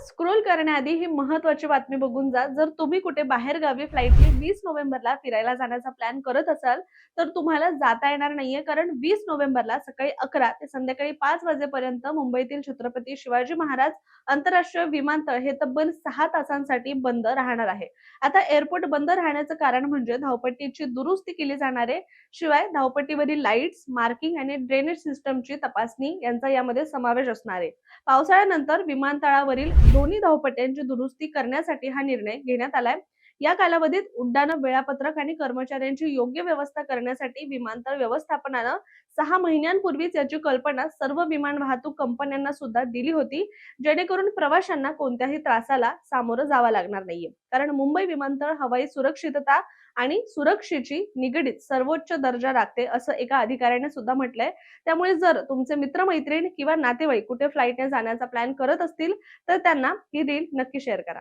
Scroll करण्याआधी ही महत्वाची बातमी बघून जा. जर तुम्ही कुठे बाहेर गावी फ्लाईटने वीस नोव्हेंबरला फिरायला जाण्याचा प्लॅन करत असाल तर तुम्हाला जाता येणार नाहीये. कारण वीस नोव्हेंबरला सकाळी अकरा ते संध्याकाळी पाच वाजेपर्यंत मुंबईतील छत्रपती शिवाजी महाराज आंतरराष्ट्रीय विमानतळ हे तब्बल सहा तासांसाठी बंद राहणार आहे. आता एअरपोर्ट बंद राहण्याचं कारण म्हणजे धावपट्टीची दुरुस्ती केली जाणार आहे. शिवाय धावपट्टीवरील लाईट्स मार्किंग आणि ड्रेनेज सिस्टमची तपासणी यांचा यामध्ये समावेश असणार आहे. पावसाळ्यानंतर विमानतळावरील दोन्ही धावपट्ट्यांची दुरुस्ती करण्यासाठी हा निर्णय घेण्यात आलाय. या कालावधीत उड्डाण वेळापत्रक आणि कर्मचाऱ्यांची योग्य व्यवस्था करण्यासाठी विमानतळ व्यवस्थापनानं सहा महिन्यांपूर्वीच याची कल्पना सर्व विमान वाहतूक कंपन्यांना सुद्धा दिली होती जेणेकरून प्रवाशांना कोणत्याही त्रासाला सामोरं जावं लागणार नाहीये. कारण मुंबई विमानतळ हवाई सुरक्षितता आणि सुरक्षेची निगडीत सर्वोच्च दर्जा राखते असं एका अधिकाऱ्याने सुद्धा म्हटलंय. त्यामुळे जर तुमचे मित्रमैत्रीण किंवा नातेवाईक कुठे फ्लाईटने जाण्याचा प्लॅन करत असतील तर त्यांना ही रील नक्की शेअर करा.